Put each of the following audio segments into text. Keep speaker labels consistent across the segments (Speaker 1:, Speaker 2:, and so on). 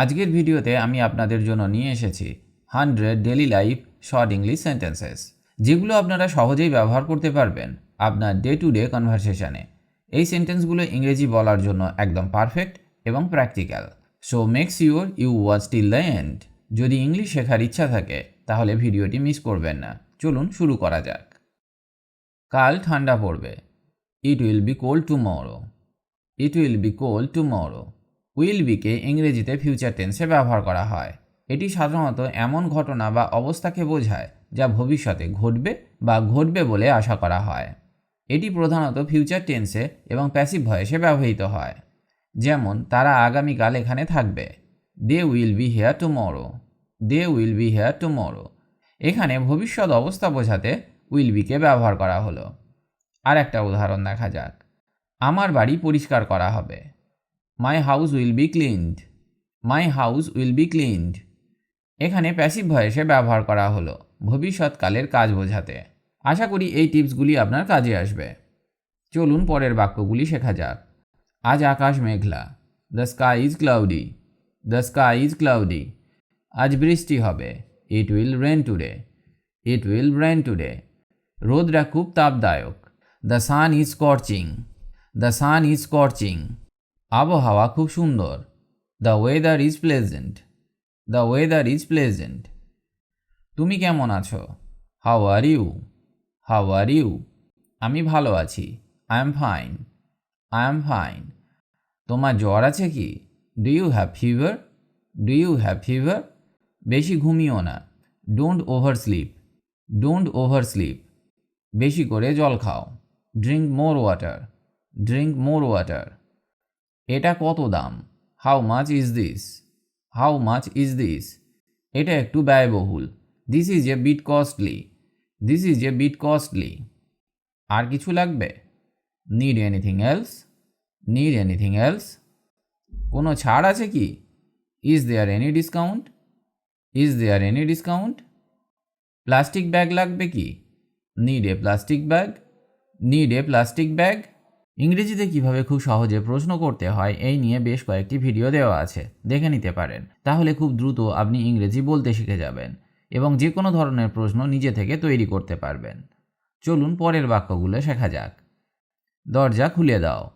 Speaker 1: আজকের ভিডিওতে আমি আপনাদের জন্য নিয়ে এসেছি hundred daily life short English sentences, যেগুলো আপনারা সহজেই ব্যবহার করতে পারবেন আপনার ডে টু ডে কনভারসেশনে। এই সেন্টেন্সগুলো ইংরেজি বলার জন্য একদম পারফেক্ট এবং practical. So make sure you watch till the end. যদি ইংলিশ শেখার ইচ্ছা থাকে, তাহলে ভিডিওটি মিস করবেন না। চলুন শুরু করা যাক। কাল ঠান্ডা পড়বে। It will be cold tomorrow. It will be cold tomorrow. Will বিকে ইংরেজিতে ফিউচার টেন্সে ব্যবহার করা হয়। এটি সাধারণত এমন ঘটনা বা অবস্থাকে বোঝায় যা ভবিষ্যতে ঘটবে বা ঘটবে বলে আশা করা হয়। এটি প্রধানত ফিউচার টেন্সে এবং প্যাসিভ ভয়েসে ব্যবহৃত হয়। যেমন, তারা আগামীকাল এখানে থাকবে। They will be here tomorrow they will be here tomorrow এখানে ভবিষ্যৎ অবস্থা বোঝাতে উইল বিকে ব্যবহার করা হলো। আর একটা উদাহরণ দেখা যাক। আমার বাড়ি পরিষ্কার করা হবে। My house will be cleaned my house will be cleaned এখানে প্যাসিভ ভয়েসে ব্যবহার করা হলো ভবিষ্যৎকালের কাজ বোঝাতে। আশা করি এই টিপসগুলি আপনার কাজে আসবে। চলুন পরের বাক্যগুলি শেখা যাক। আজ আকাশ মেঘলা। The sky is cloudy the sky is cloudy আজ বৃষ্টি হবে। It will rain today it will rain today রোদরা খুব তাপদায়ক। The sun is scorching the sun is scorching আবহাওয়া খুব সুন্দর। The weather is pleasant the weather is pleasant তুমি কেমন আছো? How are you how are you আমি ভালো আছি। I am fine I am fine তোমার জ্বর আছে কি? Do you have fever do you have fever বেশি ঘুমিও না। Don't over sleep don't over sleep বেশি করে জল খাও। Drink more water drink more water এটা কত দাম? How much is this how much is this এটা একটু ব্যয়বহুল। This is a bit costly this is a bit costly আর কিছু লাগবে? Need anything else need anything else কোনো ছাড় আছে কি? Is there any discount is there any discount plastic bag লাগবে কি? Need a plastic bag need a plastic bag ইংরেজিতে কীভাবে খুব সহজে প্রশ্ন করতে হয় এই নিয়ে বেশ কয়েকটি ভিডিও দেওয়া আছে, দেখে নিতে পারেন। তাহলে খুব দ্রুত আপনি ইংরেজি বলতে শিখে যাবেন এবং যে কোনো ধরনের প্রশ্ন নিজে থেকে তৈরি করতে পারবেন। চলুন পরের বাক্যগুলো শেখা যাক। দরজা খুলে দাও।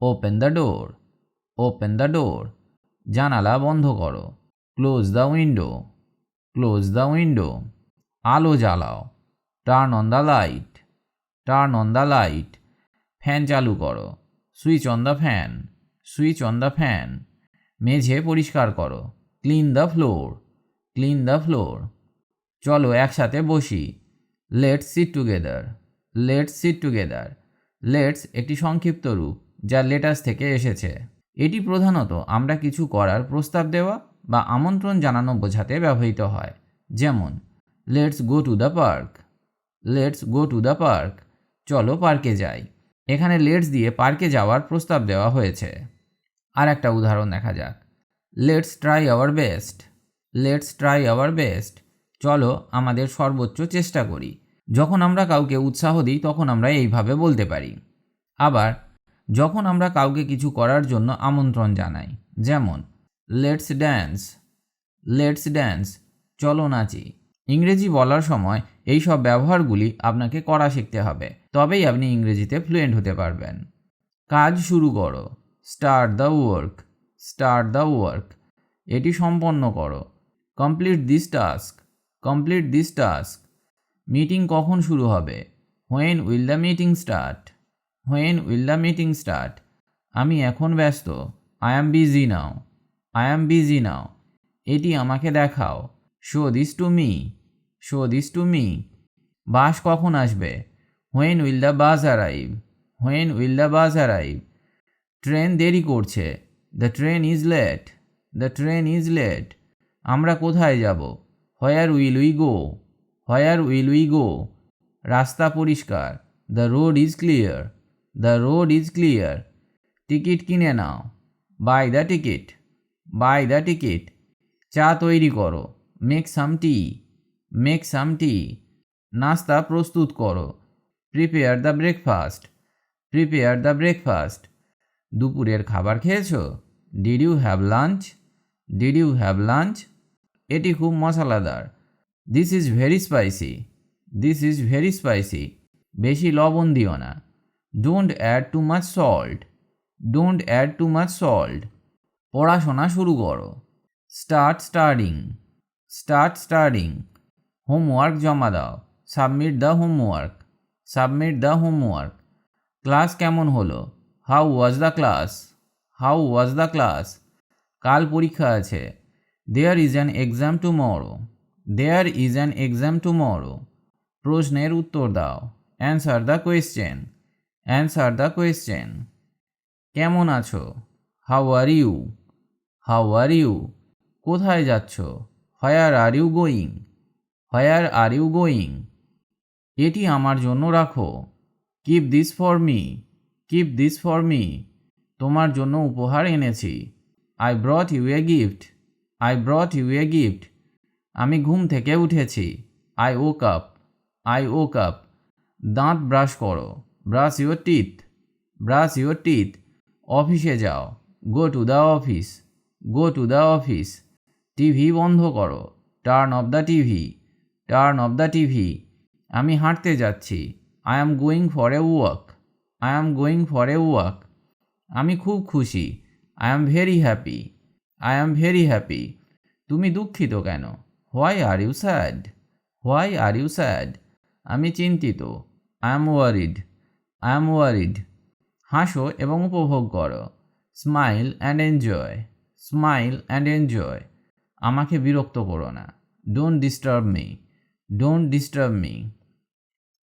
Speaker 1: Open the door open the door জানালা বন্ধ করো। Close the window close the window আলো জ্বালাও। Turn on the light turn on the light fan চালু করো। Switch on the fan. Switch on the fan. মেঝে পরিষ্কার করো। Clean the floor. Clean the floor. চলো একসাথে বসি। Let's sit together let's sit together let's একটি সংক্ষিপ্ত রূপ, যা লেটাস থেকে এসেছে। এটি প্রধানত আমরা কিছু করার প্রস্তাব দেওয়া বা আমন্ত্রণ জানানো বোঝাতে ব্যবহৃত হয়। যেমন let's go to the park let's go to the park চলো পার্কে যাই। এখানে লেটস দিয়ে পার্কে যাওয়ার প্রস্তাব দেওয়া হয়েছে। আর একটা উদাহরণ দেখা যাক। Let's try our best. Let's try our best. চলো আমাদের সর্বোচ্চ চেষ্টা করি। যখন আমরা কাউকে উৎসাহ দিই, তখন আমরা এইভাবে বলতে পারি। আবার, যখন আমরা কাউকে কিছু করার জন্য আমন্ত্রণ জানাই, যেমন লেটস ড্যান্স লেটস ড্যান্স চলো নাচি। ইংরেজি বলার সময় এই সব ব্যবহারগুলি আপনাকে করা শিখতে হবে। তবেই আপনি ইংরেজিতে ফ্লুয়েন্ট হতে পারবেন। কাজ শুরু করো। Start the work start the work এটি সম্পন্ন করো। Complete this task complete this task meeting কখন শুরু হবে? When will the meeting start when will the meeting start আমি এখন ব্যস্ত। I am busy now I am busy now এটি আমাকে দেখাও। Show this to me show this to me bus কখন আসবে? When will the bus arrive when will the bus arrive train দেরি করছে। The train is late the train is late আমরা কোথায় যাব? Where will we go where will we go রাস্তা পরিষ্কার। The road is clear the road is clear ticket কিনে নাও। Buy the ticket buy the ticket চা তৈরি করো। Make some টি make some টি নাস্তা প্রস্তুত করো। Prepare the breakfast prepare the breakfast দুপুরের খাবার খেয়েছো? Did you have lunch did you have lunch এটি খুব মশলাদার। This is very spicy this is very spicy বেশি লবণ দিও না। Don't add too much salt don't add too much salt পড়াশোনা শুরু করো। Start starting start starting homework জমা দাও। Submit the homework submit the homework class কেমন হলো? How was the class how was the class কাল পরীক্ষা আছে। There is an exam tomorrow there is an exam tomorrow প্রশ্নের উত্তর দাও। Answer the question answer the question কেমন আছো? How are you how are you কোথায় যাচ্ছ? Where are you going where are you going এটি আমার জন্য রাখো। Keep this for me keep this for me তোমার জন্য উপহার এনেছি। I brought you a gift I brought you a gift আমি ঘুম থেকে উঠেছি। I woke up I woke up দাঁত ব্রাশ করো। Brush your teeth brush your teeth অফিসে যাও। Go to the office go to the office TV বন্ধ করো। Turn off the TV. Turn off the TV. আমি হাঁটতে যাচ্ছি। I am going for a walk I am going for a walk আমি খুব খুশি। I am very happy I am very happy তুমি দুঃখিত কেন? Why are you sad why are you sad আমি চিন্তিত। I am worried I am worried হাসো এবং উপভোগ করো। Smile and enjoy smile and enjoy আমাকে বিরক্ত করো না। Don't disturb me don't disturb me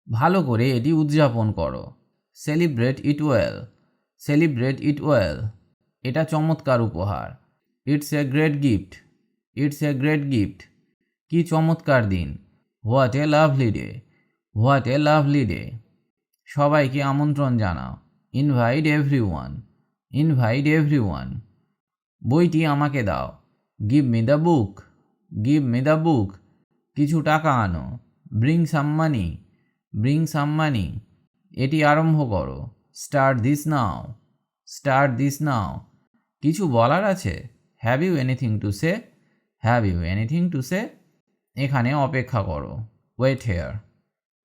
Speaker 1: ভালো করে এটি উদযাপন করো। Celebrate it well celebrate it well এটা চমৎকার উপহার। It's a great gift it's a great gift কি চমৎকার দিন। What a lovely day what a lovely day সবাইকে আমন্ত্রণ জানাও। Invite every one invite every one বইটি আমাকে দাও। Give me the book give me the book কিছু টাকা আনো। ব্রিং সাম মানি ব্রিং সাম মানি এটি আরম্ভ করো। Start this now start this now কিছু বলার আছে? Have you anything to say have you anything to say এখানে অপেক্ষা করো। ওয়েট হেয়ার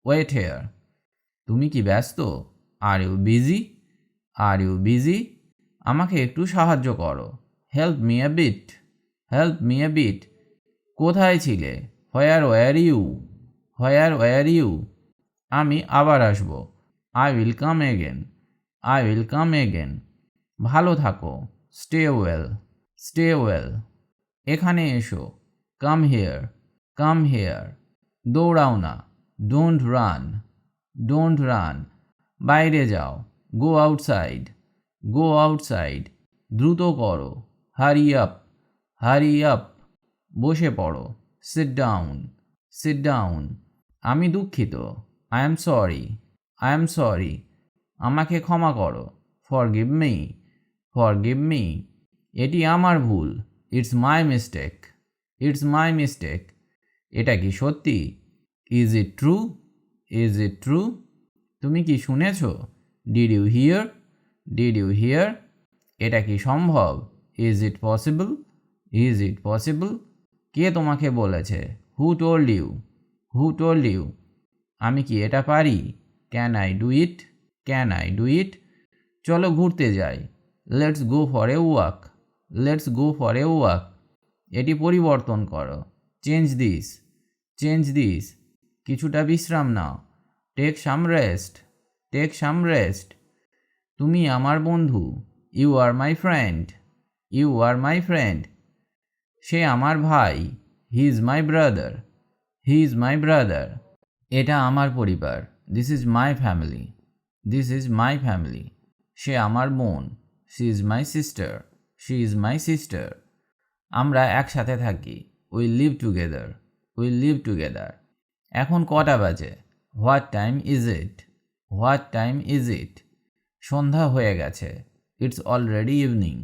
Speaker 1: ওয়েট হেয়ার তুমি কি ব্যস্ত? Are you busy are you busy আমাকে একটু সাহায্য করো। Help me a bit help me a bit কোথায় ছিলে? Where were you where were you আমি আবার আসব। I will come again I will come again ভালো থাকো। স্টে ওয়েল স্টে ওয়েল এখানে এসো। কাম হেয়ার কাম হেয়ার দৌড়াও না। ডোন্ট রান ডোন্ট রান বাইরে যাও। গো আউটসাইড গো আউটসাইড দ্রুত করো। হারি আপ হারি আপ বসে পড়ো। সিট ডাউন সিট ডাউন আমি দুঃখিত। I am sorry I am sorry আমাকে ক্ষমা করো। Forgive me forgive me এটি আমার ভুল। It's my mistake it's my mistake এটা কি সত্যি? Is it true is it true তুমি কি শুনেছ? Did you hear did you hear এটা কি সম্ভব? Is it possible is it possible কে তোমাকে বলেছে? Who told you who told you আমি কি এটা পারি? Can I do it can I do it চলো ঘুরতে যাই। Let's go for a walk let's go for a walk এটি পরিবর্তন করো। চেঞ্জ দিস চেঞ্জ দিস কিছুটা বিশ্রাম নাও। Take some rest take some rest তুমি আমার বন্ধু। You are my friend you are my friend সে আমার ভাই। He is my brother he is my brother এটা আমার পরিবার। This is my family this is my family সে আমার বোন। She is my sister she is my sister আমরা একসাথে থাকি। We live together we live together এখন কটা বাজে? What time is it what time is it সন্ধ্যা হয়ে গেছে। It's already evening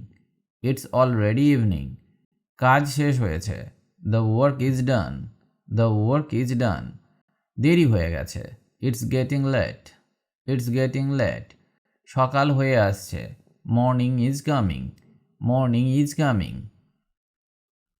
Speaker 1: it's already evening কাজ শেষ হয়েছে। The work is done the work is done দেরি হয়ে গেছে। It's getting late it's getting late সকাল হয়ে আসছে। Morning is coming morning is coming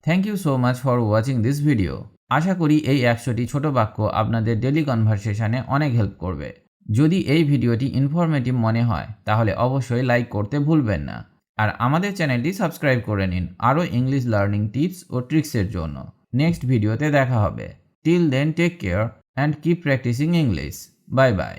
Speaker 1: thank you so much for watching this video আশা করি এই একশোটি ছোট বাক্য আপনাদের ডেলি কনভারসেশনে অনেক হেল্প করবে। যদি এই ভিডিওটি ইনফরমেটিভ মনে হয়, তাহলে অবশ্যই লাইক করতে ভুলবেন না। আর আমাদের চ্যানেলটি সাবস্ক্রাইব করে নিন আরও ইংলিশ লার্নিং টিপস ও ট্রিক্সের জন্য। নেক্সট ভিডিওতে দেখা হবে। Till then take care and keep practising English bye bye